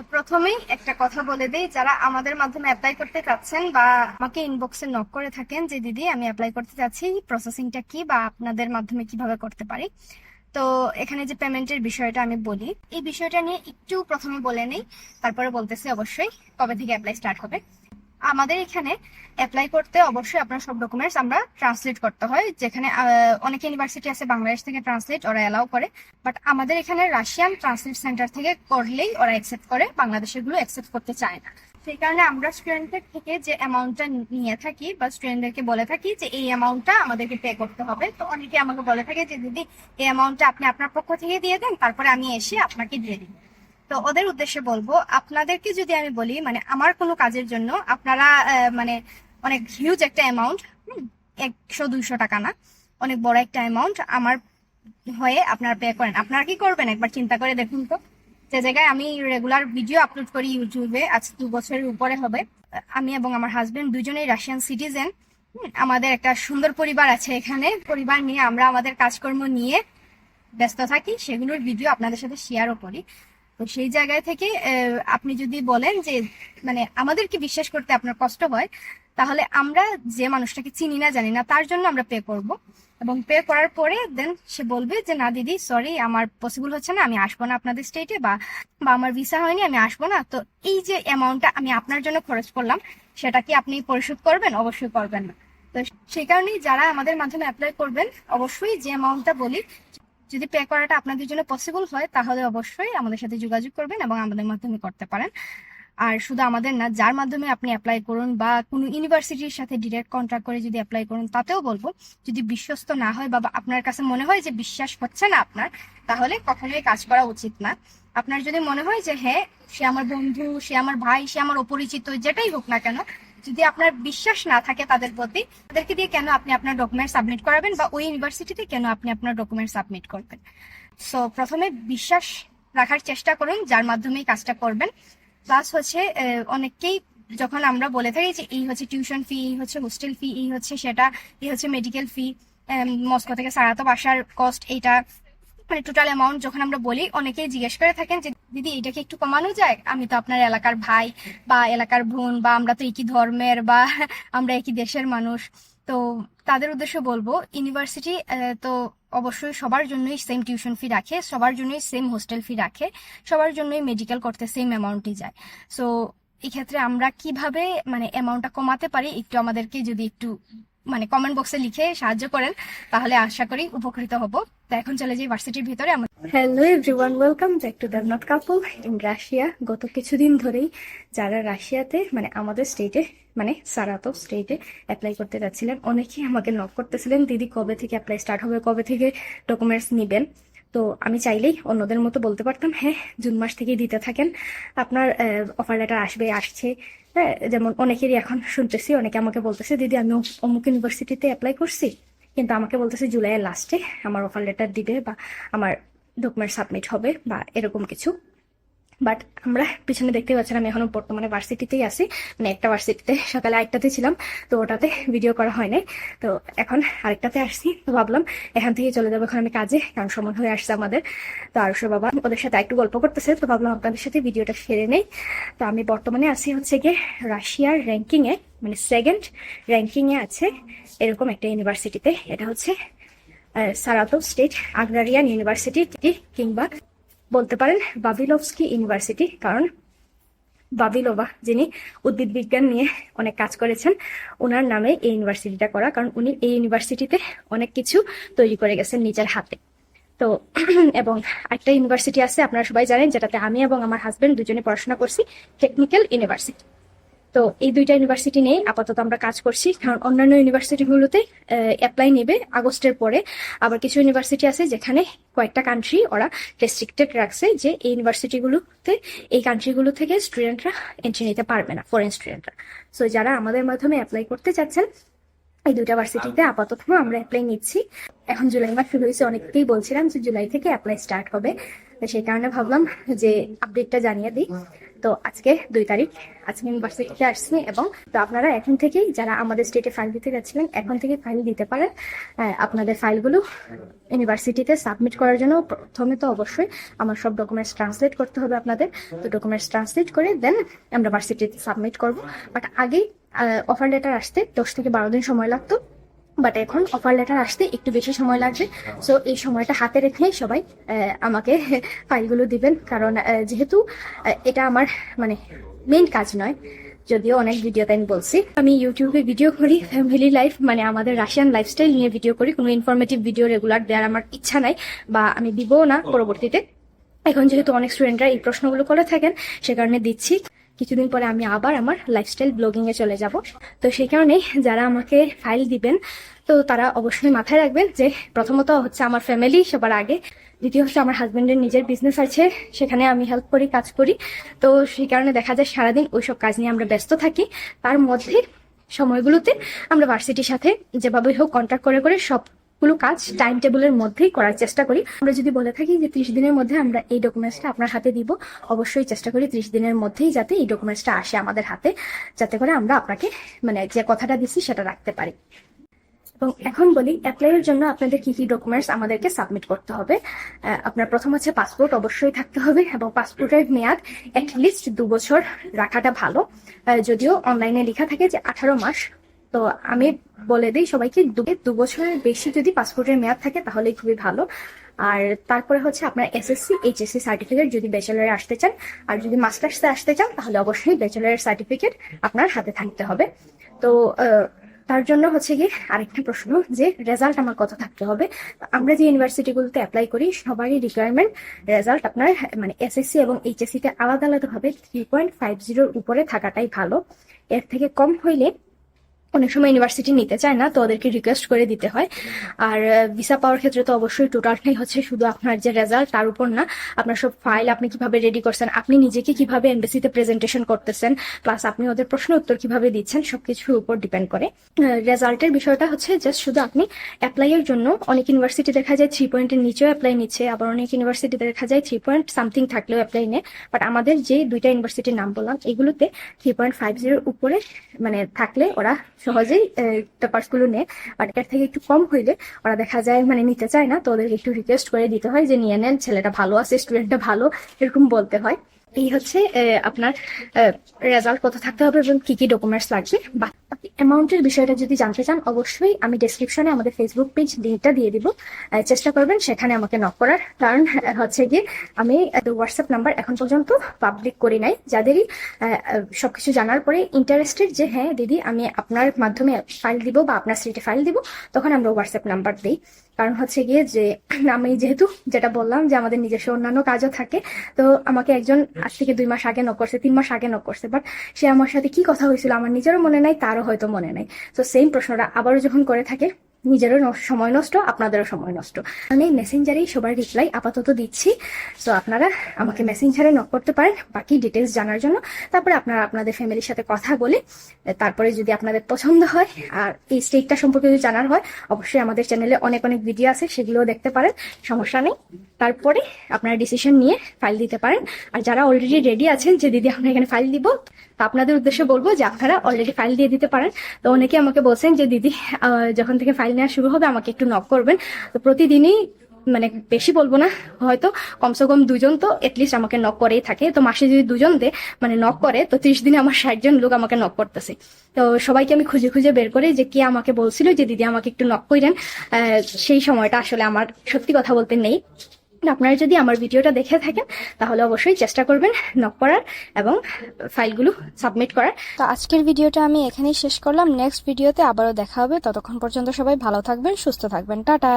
তো প্রথমেই একটা কথা বলে দেই, যারা আমাদের মাধ্যমে অ্যাপ্লাই করতে চাচ্ছেন বা আমাকে ইনবক্সে নক করে থাকেন, যে দিদি, আমি অ্যাপ্লাই করতে চাচ্ছি প্রসেসিংটা কি বা আপনাদের মাধ্যমে কীভাবে করতে পারি? তো এখানে যে পেমেন্টের বিষয়টা আমি বলি, এই বিষয়টা নিয়ে একটু প্রথমে বলে নেই, তারপরে বলতেছি অবশ্যই কবে থেকে অ্যাপ্লাই স্টার্ট হবে। আমাদের এখানে অ্যাপ্লাই করতে অবশ্যই আপনার সব ডকুমেন্টস আমরা ট্রান্সলেট করতে হয়। যেখানে অনেক ইউনিভার্সিটি আছে বাংলাদেশ থেকে ট্রান্সলেট ওরা অ্যালাউ করে। বাট আমাদের এখানে রাশিয়ান ট্রান্সলেট সেন্টার থেকে করলেই ওরা অ্যাকসেপ্ট করে, বাংলাদেশেরগুলো অ্যাকসেপ্ট করতে চায় না। সেই কারণে আমরা স্টুডেন্টদের থেকে যে অ্যামাউন্টটা নিয়ে থাকি বা স্টুডেন্টদেরকে বলে থাকি যে এই অ্যামাউন্টটা আমাদেরকে পে করতে হবে। তো অনেকে আমাকে বলে থাকে যে, দিদি, এই অ্যামাউন্টটা আপনি আপনার পক্ষ থেকে দিয়ে দেন, তারপরে আমি এসে আপনাকে দিয়ে দিই। তো ওদের উদ্দেশ্যে বলব, আপনাদেরকে যদি আমি বলি মানে আমার কোনো কাজের জন্য আপনারা মানে অনেক হিউজ একটা অ্যামাউন্ট একশো, দুইশো টাকা না, অনেক বড় একটা অ্যামাউন্ট আমার হয়ে আপনারা পে করেন। আপনারা কি করবেন? একবার চিন্তা করে দেখুন তো। যে জায়গায় আমি রেগুলার ভিডিও আপলোড করি ইউটিউবে আজ দু বছরের উপরে হবে। আমি এবং আমার হাজবেন্ড দুজনেই রাশিয়ান সিটিজেন আমাদের একটা সুন্দর পরিবার আছে এখানে। পরিবার নিয়ে আমরা আমাদের কাজকর্ম নিয়ে ব্যস্ত থাকি, সেগুলোর ভিডিও আপনাদের সাথে শেয়ারও করি। তো সেই জায়গায় থেকে আপনি যদি বলেন যে মানে আমাদেরকে বিশ্বাস করতে আপনার কষ্ট হয়, তাহলে আমরা যে মানুষটাকে চিনি না, জানি না, তার জন্য আমরা পে করব। এবং পে করার পরে দেন সে বলবে যে, না দিদি সরি আমার পসিবল হচ্ছে না, আমি আসব না আপনাদের স্টেটে বা বা আমার ভিসা হয়নি, আমি আসব না। তো এই যে অ্যামাউন্টটা আমি আপনার জন্য খরচ করলাম, সেটা কি আপনি পরিশোধ করবেন? অবশ্যই করবেন না। তো সেই কারণেই যারা আমাদের মাধ্যমে অ্যাপ্লাই করবেন, অবশ্যই যে অ্যামাউন্টটা বলি যদি পে করাটা আপনাদের জন্য পসিবল হয়, তাহলে অবশ্যই আমাদের সাথে যোগাযোগ করবেন এবং আমাদের মাধ্যমে করতে পারেন। আর শুধু আমাদের না, যার মাধ্যমে আপনি অ্যাপ্লাই করুন বা কোনো ইউনিভার্সিটির সাথে ডিরেক্ট কন্ট্রাক্ট করে যদি অ্যাপ্লাই করুন, তাতেও বলব, যদি বিশ্বস্ত না হয় বা আপনার কাছে মনে হয় যে বিশ্বাস হচ্ছে না আপনার, তাহলে কখনোই কাজ করা উচিত না। আপনার যদি মনে হয় যে হ্যাঁ সে আমার বন্ধু, সে আমার ভাই, সে আমার অপরিচিত, যেটাই হোক না কেন যদি আপনার বিশ্বাস না থাকে তাদের প্রতি, তাদেরকে দিয়ে কেন আপনি আপনার ডকুমেন্ট সাবমিট করাবেন বা ওই ইউনিভার্সিটিতে কেন আপনি আপনার ডকুমেন্ট সাবমিট করবেন? সো প্রথমে বিশ্বাস রাখার চেষ্টা করুন, যার মাধ্যমে কাজটা করবেন। প্লাস হচ্ছে অনেককেই যখন আমরা বলে থাকি যে এই হচ্ছে টিউশন ফি এই হচ্ছে হোস্টেল ফি এই হচ্ছে সেটা, এই হচ্ছে মেডিকেল ফি মস্কো থেকে সারাতপ আসার কস্ট এইটা মানে টোটাল অ্যামাউন্ট যখন আমরা বলি, অনেকেই জিজ্ঞেস করে থাকেন যে দিদি এটাকে একটু কমানো যায়? আমি তো আপনার এলাকার ভাই বা এলাকার বোন বা আমরা তো একই ধর্মের বা আমরা একই দেশের মানুষ। তো তাদের উদ্দেশ্যে বলব, ইউনিভার্সিটি তো অবশ্যই সবার জন্যই সেম টিউশন ফি রাখে, সবার জন্যই সেম হোস্টেল ফি রাখে, সবার জন্যই মেডিকেল করতে সেম অ্যামাউন্টই যায়। সো এক্ষেত্রে আমরা কীভাবে মানে অ্যামাউন্টটা কমাতে পারি, একটু আমাদেরকে যদি একটু মানে কমেন্ট বক্সে লিখে সাহায্য করেন, তাহলে আশা করি উপকৃত হব। তা এখন চলে যাই ভার্সিটির ভিতরে। আমরা hello everyone welcome back to Debnath couple in Russia গত কিছুদিন ধরেই যারা রাশিয়াতে মানে আমাদের স্টেটে মানে সারাতো স্টেটে অ্যাপ্লাই করতে যাচ্ছিলেন, অনেকেই আমাকে নক করতেছিলেন, দিদি কবে থেকে অ্যাপ্লাই স্টার্ট হবে? কবে থেকে ডকুমেন্টস নিবেন? তো আমি চাইলেই অন্যদের মতো বলতে পারতাম হ্যাঁ জুন মাস থেকেই দিতে থাকেন। আপনার অফার লেটার আসবে, আসছে। হ্যাঁ যেমন অনেকেরই এখন শুনতেছি, অনেকে আমাকে বলতেছে, দিদি, আমি অমুক- ইউনিভার্সিটিতে অ্যাপ্লাই করছি। কিন্তু আমাকে বলতেছে জুলাইয়ের লাস্টে আমার অফার লেটার দিবে বা আমার ডকুমেন্ট সাবমিট হবে, বা এরকম কিছু। বাট আমরা পিছনে দেখতে পাচ্ছেন আমি এখনও বর্তমানে ভার্সিটিতেই আছি। মানে একটা ভার্সিটিতে সকালে আরেকটাতে ছিলাম, তো ওটাতে ভিডিও করা হয় নাই। তো এখন আরেকটাতে আসছি, তো ভাবলাম এখান থেকে চলে যাব, এখন আমি কাজে, কারণ সময় হয়ে আসছে আমাদের। তো আরুষ বাবা ওদের সাথে একটু গল্প করতেছে, তো ভাবলাম আপনাদের সাথে ভিডিওটা সেরে নেই। তো আমি বর্তমানে আছি হচ্ছে গিয়ে রাশিয়ার র্যাঙ্কিং এ মানে সেকেন্ড র্যাঙ্কিং এ আছে এরকম একটা ইউনিভার্সিটিতে এটা হচ্ছে সারাতো স্টেট আগ্রারিয়ান ইউনিভার্সিটি কিংবা বলতে পারেন বাভিলভস্কি ইউনিভার্সিটি, কারণ বাবিলোভা যিনি উদ্ভিদ বিজ্ঞান নিয়ে অনেক কাজ করেছেন, ওনার নামে এই ইউনিভার্সিটিটা করা, কারণ উনি এই ইউনিভার্সিটিতে অনেক কিছু তৈরি করে গেছেন নিজের হাতে। তো, এবং একটা ইউনিভার্সিটি আছে, আপনারা সবাই জানেন, যেটাতে আমি এবং আমার হাজব্যান্ড দুজনে পড়াশোনা করছি টেকনিক্যাল ইউনিভার্সিটি তো এই দুইটা ইউনিভার্সিটি নিয়ে আপাতত আমরা কাজ করছি, কারণ অন্যান্য ইউনিভার্সিটিগুলোতে অ্যাপ্লাই নেবে আগস্টের পরে। আবার কিছু ইউনিভার্সিটি আছে যেখানে কয়েকটা কান্ট্রি ওরা রেস্ট্রিক্টেড রাখছে যে এই ইউনিভার্সিটিগুলোতে এই কান্ট্রিগুলো থেকে স্টুডেন্টরা এন্ট্রি নিতে পারবে না ফরেন স্টুডেন্টরা সো যারা আমাদের মাধ্যমে অ্যাপ্লাই করতে চাচ্ছেন, এই দুইটা ভার্সিটিতে আপাতত আমরা অ্যাপ্লাই নিচ্ছি। এখন জুলাই মাস শুরু হয়েছে, অনেককেই বলছিলাম যে জুলাই থেকে অ্যাপ্লাই স্টার্ট হবে। সেই কারণে ভাবলাম যে আপডেটটা জানিয়ে দিই। তো আজকে দুই তারিখ আজকে আমি ভার্সিটিতে আসছি এবং তো আপনারা এখন থেকেই যারা আমাদের স্টেটে ফাইল দিতে যাচ্ছিলেন এখন থেকে ফাইল দিতে পারেন। আহ, আপনাদের ফাইলগুলো ইউনিভার্সিটিতে সাবমিট করার জন্য প্রথমে তো অবশ্যই আমার সব ডকুমেন্টস ট্রান্সলেট করতে হবে আপনাদের। তো ডকুমেন্টস ট্রান্সলেট করে দেন আমরা ভার্সিটিতে সাবমিট করব। বাট আগেই অফার লেটার আসতে দশ থেকে বারো দিন সময় লাগতো। বাট এখন অফার লেটার আসতে একটু বেশি সময় লাগবে সো এই সময়টা হাতে রেখে সবাই আমাকে ফাইলগুলো দিবেন। কারণ যেহেতু এটা আমার মানে মেইন কাজ নয়। যদিও অনেক ভিডিওতে আমি বলছি। আমি ইউটিউবে ভিডিও করি ফ্যামিলি লাইফ মানে আমাদের রাশিয়ান লাইফস্টাইল নিয়ে ভিডিও করি। কোনো ইনফরমেটিভ ভিডিও রেগুলার দেওয়ার আমার ইচ্ছা নাই, বা আমি দিবও না পরবর্তীতে। এখন যেহেতু অনেক স্টুডেন্টরা এই প্রশ্নগুলো করে থাকেন, সে কারণে দিচ্ছি। কিছুদিন পরে আমি আবার আমার লাইফস্টাইল ব্লগিং এ চলে যাব। তো সেই কারণে যারা আমাকে ফাইল দিবেন, তো তারা অবশ্যই মাথায় রাখবেন যে প্রথমত হচ্ছে আমার ফ্যামিলি সবার আগে, দ্বিতীয় হচ্ছে আমার হাজবেন্ডের নিজের বিজনেস আছে, সেখানে আমি হেল্প করি, কাজ করি। তো সেই কারণে দেখা যায় সারাদিন ওইসব কাজ নিয়ে আমরা ব্যস্ত থাকি। তার মধ্যে সময়গুলোতে আমরা ভার্সিটির সাথে যেভাবেই হোক কন্ট্যাক্ট করে করে সব গুলো কাজ টাইম টেবিলের মধ্যেই করার চেষ্টা করি। আমরা যদি বলে থাকি যে ত্রিশ দিনের মধ্যে আমরা এই ডকুমেন্টসটা আপনার হাতে দিব, অবশ্যই চেষ্টা করি ত্রিশ দিনের মধ্যেই যাতে এই ডকুমেন্টসটা আসে আমাদের হাতে, যাতে করে আমরা আপনাকে মানে যে কথাটা দিচ্ছি সেটা রাখতে পারি। এবং এখন বলি অ্যাপ্লাইয়ের জন্য আপনাদের কি কি ডকুমেন্টস আমাদেরকে সাবমিট করতে হবে? আপনার প্রথম হচ্ছে পাসপোর্ট অবশ্যই থাকতে হবে এবং পাসপোর্টের মেয়াদ লিস্ট দু বছর রাখাটা ভালো। যদিও অনলাইনে লেখা থাকে যে আঠারো মাস তো আমি বলে দিই সবাইকে দু বছরের বেশি যদি পাসপোর্টের মেয়াদ থাকে তাহলে খুবই ভালো। আর তারপরে হচ্ছে আপনার এসএসসি এইচএসসি সার্টিফিকেট যদি ব্যাচেলারে আসতে চান। আর যদি মাস্টার্সে আসতে চান, তাহলে অবশ্যই ব্যাচেলারের সার্টিফিকেট আপনার হাতে থাকতে হবে। তো তার জন্য হচ্ছে কি আরেকটা প্রশ্ন যে রেজাল্ট আমার কত থাকতে হবে? আমরা যে ইউনিভার্সিটিগুলোতে অ্যাপ্লাই করি, সবারই রিকোয়ারমেন্ট রেজাল্ট আপনার মানে এসএসসি এবং এইচএসসি তে আলাদা আলাদা ভাবে থ্রি পয়েন্ট ফাইভ জিরোর উপরে থাকাটাই ভালো। এর থেকে কম হইলে অনেক সময় ইউনিভার্সিটি নিতে চায় না, তো ওদেরকে রিকোয়েস্ট করে দিতে হয়। আর ভিসা পাওয়ার ক্ষেত্রে তো অবশ্যই টোটালটাই হচ্ছে শুধু আপনার যে রেজাল্ট তার উপর না। আপনার সব ফাইল আপনি কীভাবে রেডি করছেন, আপনি নিজেকে কীভাবে এমবেসিতে প্রেজেন্টেশন করতেছেন প্লাস আপনি ওদের প্রশ্ন উত্তর কীভাবে দিচ্ছেন, সবকিছুর উপর ডিপেন্ড করে। রেজাল্টের বিষয়টা হচ্ছে জাস্ট শুধু আপনি অ্যাপ্লাইয়ের জন্য, অনেক ইউনিভার্সিটি দেখা যায় থ্রি পয়েন্টের নিচেও অ্যাপ্লাই নিচ্ছে, আবার অনেক ইউনিভার্সিটিতে দেখা যায় থ্রি পয়েন্ট সামথিং থাকলেও অ্যাপ্লাই নেয়। বাট আমাদের যে দুইটা ইউনিভার্সিটির নাম বললাম, এগুলোতে থ্রি পয়েন্ট ফাইভ জিরোর উপরে মানে থাকলে ওরা সহজেই পেপার্সগুলো নেয় বাট এর থেকে একটু কম হইলে ওরা দেখা যায় মানে নিতে চায় না। তো ওদেরকে একটু রিকোয়েস্ট করে দিতে হয় যে, নিয়ে নেন, ছেলেটা ভালো আছে স্টুডেন্টটা ভালো, এরকম বলতে হয়। এই হচ্ছে আপনার রেজাল্ট কত থাকতে হবে এবং কি কি ডকুমেন্টস লাগবে। বা অ্যামাউন্টের বিষয়টা যদি জানতে চান, অবশ্যই আমি ডেসক্রিপশনে আমাদের ফেসবুক পেজ লিঙ্কটা দিয়ে দিব। চেষ্টা করবেন সেখানে আমাকে নক করার। কারণ হচ্ছে গিয়ে আমি হোয়াটসঅ্যাপ নাম্বার এখন পর্যন্ত পাবলিক করি নাই। যাদেরই সবকিছু জানার পরে ইন্টারেস্টেড যে হ্যাঁ দিদি, আমি আপনার মাধ্যমে ফাইল দিব বা আপনার স্ট্রিটে ফাইল দিব, তখন আমরা হোয়াটসঅ্যাপ নাম্বার দিই। কারণ হচ্ছে গিয়ে যে, আমি যেহেতু যেটা বললাম যে আমাদের নিজস্ব অন্যান্য কাজও থাকে, তো আমাকে একজন আজ থেকে দুই মাস আগে নক করছে, তিন মাস আগে নক করছে বাট সে আমার সাথে কি কথা হয়েছিল আমার নিজেরও মনে নাই, তারও হয়তো মনে নাই। তো সেম প্রশ্নটা আবারও যখন করে থাকে নিজেরও সময় নষ্ট, আপনাদেরও সময় নষ্ট। আমি মেসেঞ্জারেই সবার রিপ্লাই আপাতত দিচ্ছি। তো আপনারা আমাকে মেসেঞ্জারে নক করতে পারেন, বাকি ডিটেলস জানার জন্য। তারপরে আপনারা আপনাদের ফ্যামিলির সাথে কথা বলে, তারপরে যদি আপনাদের পছন্দ হয়, আর এই স্টেটটা সম্পর্কে যদি জানার হয়, অবশ্যই আমাদের চ্যানেলে অনেক অনেক ভিডিও আছে, সেগুলোও দেখতে পারেন, সমস্যা নেই। তারপরে আপনারা ডিসিশন নিয়ে ফাইল দিতে পারেন। আর যারা অলরেডি রেডি আছেন যে দিদি আমরা এখানে ফাইল দিব, তা আপনাদের উদ্দেশ্যে বলব যে আপনারা অলরেডি ফাইল দিয়ে দিতে পারেন। তো অনেকে আমাকে বলছেন যে দিদি যখন থেকে ফাইল নেওয়া শুরু হবে আমাকে একটু নক করবেন। তো প্রতিদিনই মানে বেশি বলব না, হয়তো কমসে কম দুজন তো এটলিস্ট আমাকে নক করেই থাকে। তো মাসে যদি দুজন দে মানে নক করে, তো ত্রিশ দিনে আমার ষাট জন লোক আমাকে নক করতেছে। তো সবাইকে আমি খুঁজে খুঁজে বের করে যে কে আমাকে বলছিল যে দিদি আমাকে একটু নক করেন। সেই সময়টা আসলে আমার সত্যি কথা বলতে নেই। আপনারা যদি আমার ভিডিওটা দেখে থাকেন, তাহলে অবশ্যই চেষ্টা করবেন নক করার এবং ফাইলগুলো সাবমিট করার। তো আজকের ভিডিওটা আমি এখানেই শেষ করলাম। নেক্সট ভিডিওতে আবারও দেখা হবে। ততক্ষণ পর্যন্ত সবাই ভালো থাকবেন, সুস্থ থাকবেন। টাটা!